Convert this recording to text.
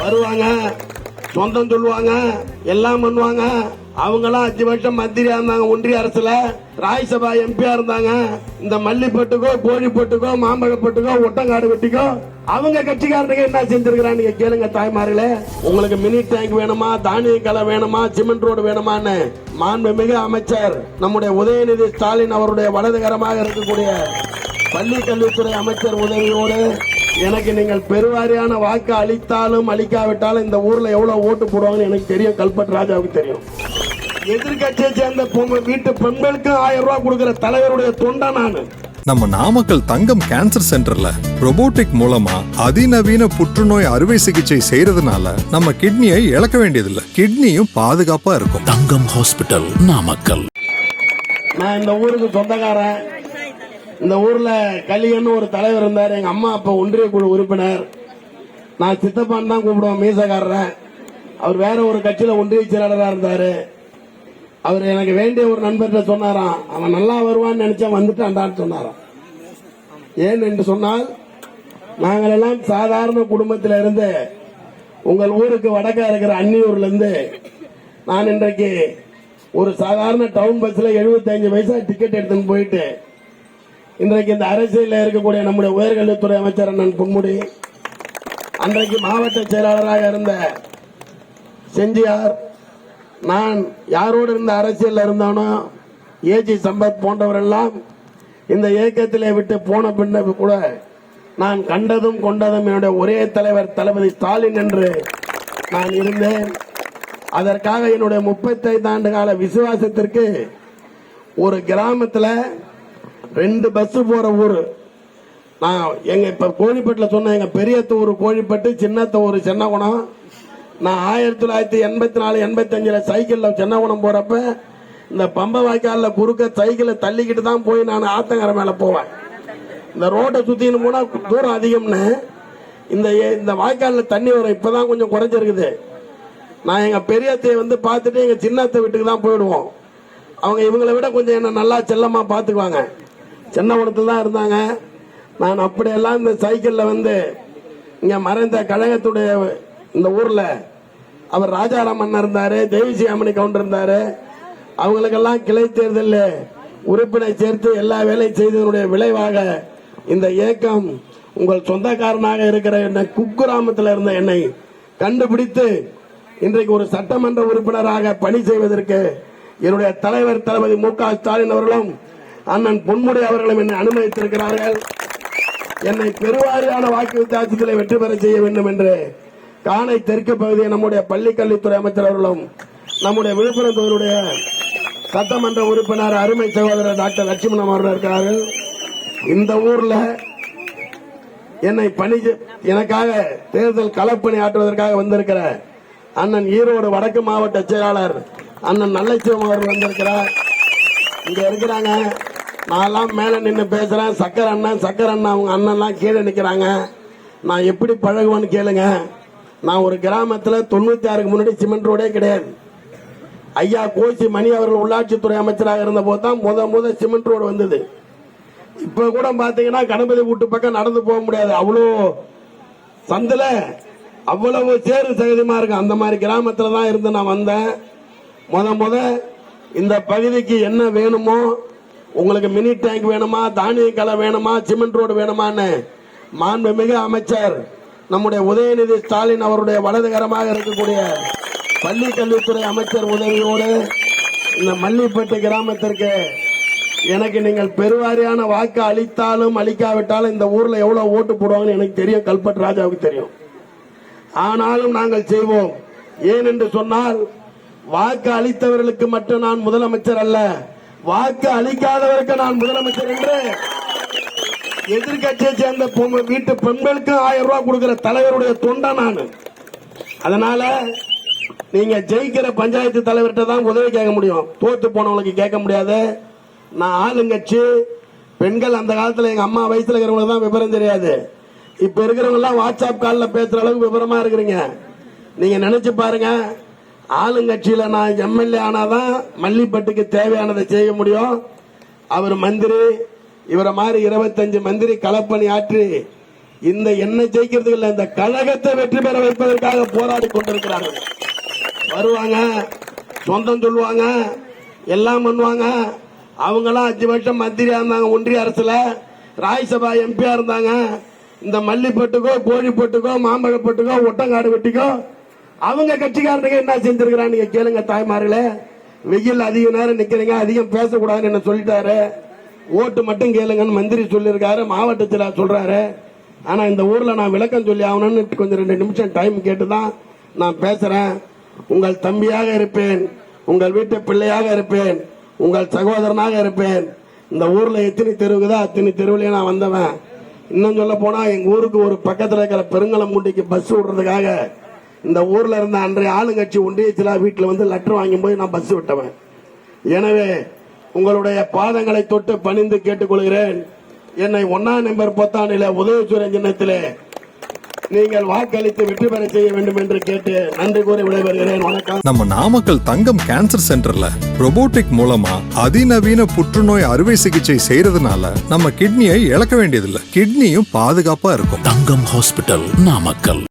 வருவாங்க. சொந்தம் சொல்லுவாங்க. எல்லாம் பண்ணுவாங்க. அவங்களாம் அஞ்சு வருஷம் மந்திரியா இருந்தாங்க ஒன்றிய அரசுல. ராஜ்யசபா எம்பியா இருந்தாங்க. இந்த மல்லிப்பட்டுக்கோ கோழிப்பட்டுக்கோ மாம்பழப்பட்டுக்கோ ஒட்டங்காடு வெட்டிக்கோ அவங்க கட்சிக்காரனுக்கு என்ன செஞ்சிருக்கிறான் நீங்க கேளுங்க தாய்மார்களே. உங்களுக்கு மினி டேங்க் வேணுமா தானிய கலை வேணுமா சிமெண்ட் ரோடு வேணுமான்னு? மாண்புமிகு அமைச்சர் நம்முடைய உதயநிதி ஸ்டாலின் அவருடைய வலதுகரமாக இருக்கக்கூடிய பள்ளி கல்வித்துறை அமைச்சர் உதவியோடு எனக்கு நீங்கள் பெருவாரியான வாக்கு அளித்தாலும் அளிக்காவிட்டாலும் இந்த ஊர்ல எவ்வளவு ஓட்டு போடுவாங்கன்னு எனக்கு தெரியும். கல்பட் ராஜாவுக்கு தெரியும். எதிர்கட்சியை சேர்ந்த வீட்டு பெண்களுக்கு ஆயிரம் ரூபாய் கொடுக்கிற தலைவருடைய தொண்டா நானு. நம்ம நாமக்கல் தங்கம் கேன்சர் சென்டர்ல robotic மூலமா அதிநவீன புற்றுநோய் அறுவை சிகிச்சை செய்யறதுனால நம்ம கிட்னியை இழக்க வேண்டியதில்லை. கிட்னியும் பாதுகாப்பா இருக்கும். தங்கம் ஹாஸ்பிட்டல் நாமக்கல். நான் இந்த ஊருக்கு சொந்தக்காரன். இந்த ஊர்ல கலியன்னு ஒரு தலைவர் இருந்தார். எங்க அம்மா அப்பா ஒன்றிய குழு உறுப்பினர். நான் சித்தப்பான் தான் கூப்பிடுவேன் மீசக்காரர். அவர் வேற ஒரு கட்சியில ஒன்றிய செயலாளராக இருந்தாரு. அவர் எனக்கு வேண்டிய ஒரு நண்பர்கிட்ட சொன்னாராம். அவன் நல்லா வருவான்னு நினைச்சா வந்துட்டான்டான்னு சொன்னாராம். ஏன் என்று சொன்னால் நாங்கள் எல்லாம் சாதாரண குடும்பத்தில் இருந்து உங்கள் ஊருக்கு வடக்கா இருக்கிற அன்னியூர்ல இருந்து நான் இன்றைக்கு ஒரு சாதாரண டவுன் பஸ்ல எழுபத்தி அஞ்சு வயசா டிக்கெட் எடுத்துன்னு போயிட்டு இன்றைக்கு இந்த அரசியலில் இருக்கக்கூடிய நம்முடைய உயர்கல்வித்துறை அமைச்சர் அண்ணன் பொன்முடி அன்றைக்கு மாவட்ட செயலாளராக இருந்த செஞ்சியார் நான் யாரோடு இருந்த அரசியலில் இருந்தானோ ஏஜி சம்பத் போன்றவரெல்லாம் இந்த இயக்கத்திலே விட்டு போன பின்ன கூட நான் கண்டதும் கொண்டதும் என்னுடைய ஒரே தலைவர் தளபதி ஸ்டாலின் என்று நான் இருந்தேன். அதற்காக என்னுடைய முப்பத்தைந்து ஆண்டு கால விசுவாசத்திற்கு ஒரு கிராமத்தில் ரெண்டு பஸ் போற ஊர். நான் எங்க இப்ப கோழிப்பட்டில் சொன்ன எங்க பெரியத்த ஊர் கோழிப்பட்டு சின்னத்த ஊர் சென்னகுணம். நான் ஆயிரத்தி தொள்ளாயிரத்தி எண்பத்தி நாலு எண்பத்தி அஞ்சுல சைக்கிள்ல சென்னகுணம் போறப்ப இந்த பம்ப வாய்க்காலில் குறுக்க சைக்கிளை தள்ளிக்கிட்டு தான் போய் நான் ஆத்தங்கரை மேல போவேன். இந்த ரோட்டை சுத்தின்னு போனா தூரம் அதிகம்னு. இந்த இந்த வாய்க்கால்ல தண்ணி வரும் இப்பதான் கொஞ்சம் குறைஞ்சிருக்குது. நான் எங்க பெரியத்தையை வந்து பார்த்துட்டு எங்க சின்னத்தை வீட்டுக்கு தான் போயிடுவோம். அவங்க இவங்களை விட கொஞ்சம் என்ன நல்லா செல்லமா பாத்துக்குவாங்க சின்ன தான் இருந்தாங்க. நான் அப்படியெல்லாம் இந்த சைக்கிளில் வந்து இங்கே மறைந்த கழகத்துடைய இந்த ஊரில் அவர் ராஜாராம் அண்ணன் இருந்தாரு தேவிசி அம்மணி கவுண்டர் இருந்தார். அவங்களுக்கெல்லாம் கிளை தேர்தலில் உறுப்பினை சேர்த்து எல்லா வேலையும் செய்ததனுடைய விளைவாக இந்த இயக்கம் உங்கள் சொந்தக்காரனாக இருக்கிற என்னை குக்கிராமத்தில் இருந்த என்னை கண்டுபிடித்து இன்றைக்கு ஒரு சட்டமன்ற உறுப்பினராக பணி செய்வதற்கு என்னுடைய தலைவர் தளபதி மு க ஸ்டாலின் அவர்களும் அண்ணன் பொன்முடி அவர்களும் என்னை அனுமதித்திருக்கிறார்கள். என்னை பெருவாரியான வாக்கு வித்தியாசத்தில் வெற்றி பெற செய்ய வேண்டும் என்று காணை தெற்கு பகுதியை நம்முடைய பள்ளி கல்வித்துறை அமைச்சர் அவர்களும் நம்முடைய விழுப்புரம் தொகுதியுடைய சட்டமன்ற உறுப்பினர் அருமை சகோதரர் டாக்டர் லட்சுமணன் அவர்கள் இருக்கிறார்கள். இந்த ஊர்ல என்னை பணி எனக்காக தேர்தல் களப்பணி ஆற்றுவதற்காக வந்திருக்கிற அண்ணன் ஈரோடு வடக்கு மாவட்ட செயலாளர் அண்ணன் நல்லச்சிவம் அவர்கள் வந்திருக்கிறார். இங்க இருக்கிறாங்க. நான்லாம் மேல நின்று பேசுறேன். சக்கர அண்ணன் சக்கர அண்ணன் அவங்க அண்ணன்லாம் கீழே நிக்கிறாங்க. நான் எப்படி பழகுவேன்னு கேளுங்க. நான் ஒரு கிராமத்துல தொண்ணூத்தி ஆறுக்கு முன்னாடி சிமெண்ட் ரோடே கிடையாது. ஐயா கோசி மணி அவர்கள் உள்ளாட்சித்துறை அமைச்சராக இருந்த போது தான் முத முத சிமெண்ட் ரோடு வந்தது. இப்ப கூட பாத்தீங்கன்னா கணபதி வீட்டு பக்கம் நடந்து போக முடியாது. அவ்வளோ சந்தில அவ்வளவு சேரு சகதிமா இருக்கு. அந்த மாதிரி கிராமத்துல தான் இருந்து நான் வந்தேன். முத முத இந்த பகுதிக்கு என்ன வேணுமோ உங்களுக்கு மினி டேங்க் வேணுமா? தானிய கலை வேணுமா? சிமெண்ட் ரோடு வேணுமான்னு? மாண்புமிகு அமைச்சர் நம்முடைய உதயநிதி ஸ்டாலின் அவருடைய வலதுகரமாக இருக்கக்கூடிய பள்ளி கல்வித்துறை அமைச்சர் உதவியோடு இந்த மல்லிப்பட்டு கிராமத்திற்கு எனக்கு நீங்கள் பெருவாரியான வாக்கு அளித்தாலும் அளிக்காவிட்டாலும் இந்த ஊர்ல எவ்வளவு ஓட்டு போடுவாங்கன்னு எனக்கு தெரியும். கல்பட் ராஜாவுக்கு தெரியும். ஆனாலும் நாங்கள் செய்வோம். ஏன் என்று சொன்னால் வாக்கு அளித்தவர்களுக்கு மட்டும் நான் முதலமைச்சர் அல்ல. வாக்கு அளிக்காதவருக்கு நான் முதலமைச்சர் என்று எதிர்கட்சியை சேர்ந்த வீட்டு பெண்களுக்கு ஆயிரம் ரூபாய் கொடுக்கிற தலைவருடைய தொண்டை நான். அதனால நீங்க ஜெயிக்கிற பஞ்சாயத்து தலைவர்கிட்ட தான் உதவி கேட்க முடியும். தோத்து போனவங்களுக்கு கேட்க முடியாது. நான் ஆளுங்கட்சி பெண்கள் அந்த காலத்தில் எங்க அம்மா வயசுல இருக்கிறவங்களுக்கு தான் விவரம் தெரியாது. இப்ப இருக்கிறவங்க எல்லாம் வாட்ஸ்அப் காலில் பேசுற அளவுக்கு விவரமா இருக்கிறீங்க. நீங்க நினைச்சு பாருங்க. ஆளுங்கட்சியில நான் எம்எல்ஏ ஆனாதான் மல்லிப்பட்டுக்கு தேவையானதை செய்ய முடியும். அவர் மந்திரி இவரை மாதிரி இருபத்தஞ்சு மந்திரி களப்பணி ஆற்றி இந்த என்ன ஜெயிக்கிறதுக்கு இல்லை இந்த கழகத்தை வெற்றி பெற வைப்பதற்காக போராடி கொண்டிருக்கிறார்கள். வருவாங்க சொந்தம் சொல்லுவாங்க எல்லாம் பண்ணுவாங்க. அவங்களாம் அஞ்சு வருஷம் மந்திரியா இருந்தாங்க ஒன்றிய அரசுல. ராஜ்யசபா எம்பியா இருந்தாங்க. இந்த மல்லிப்பட்டுக்கோ கோழிப்பட்டுக்கோ மாம்பழப்பட்டுக்கோ ஒட்டங்காடு வெட்டிக்கோ அவங்க கட்சிக்காரனுக்கு என்ன செஞ்சிருக்கிறான் நீங்க கேளுங்க தாய்மார்களே. வெயில் அதிக நேரம் நிக்கிறீங்க அதிகம் பேசக்கூடாதுன்னு என்ன சொல்லிட்டாரு. ஓட்டு மட்டும் கேளுங்கன்னு மந்திரி சொல்லியிருக்காரு மாவட்டத்தில் சொல்றாரு. ஆனா இந்த ஊர்ல நான் விளக்கம் சொல்லி ஆகணும்னு கொஞ்சம் ரெண்டு நிமிஷம் டைம் கேட்டுதான் நான் பேசுறேன். உங்கள் தம்பியாக இருப்பேன் உங்கள் வீட்டு பிள்ளையாக இருப்பேன் உங்கள் சகோதரனாக இருப்பேன். இந்த ஊர்ல எத்தனை தெருவுக்குதோ அத்தனை தெருவுலயே நான் வந்தவன். இன்னும் சொல்ல போனா எங்க ஊருக்கு ஒரு பக்கத்துல இருக்கிற பெருங்கலம்பூண்டிக்கு பஸ் விடுறதுக்காக இந்த ஊர்ல இருந்த அன்றைய ஆளுங்கட்சி ஒன்றியத்தில் வீட்டுல வந்து லெட்டர் வாங்கும் போது நான் பஸ் விட்டவன். எனவே உங்களுடைய பாதங்களை தொட்டு பணிந்து கேட்டுக்கொள்கிறேன். என்னை ஒன்னாம் நம்பர் பொத்தானில உதயசூரிய சின்னத்திலே நீங்கள் வாக்களித்து வெற்றி பெற செய்ய வேண்டும் என்று கேட்டு நன்றி கூறி விடைபெறுகிறேன். வணக்கம். நம்ம நாமக்கல் தங்கம் கேன்சர் சென்டர்ல robotic மூலமா அதிநவீன புற்றுநோய் அறுவை சிகிச்சை செய்யறதுனால நம்ம கிட்னியை இழக்க வேண்டியதில்லை. கிட்னியும் பாதுகாப்பா இருக்கும். தங்கம் ஹாஸ்பிட்டல் நாமக்கல்.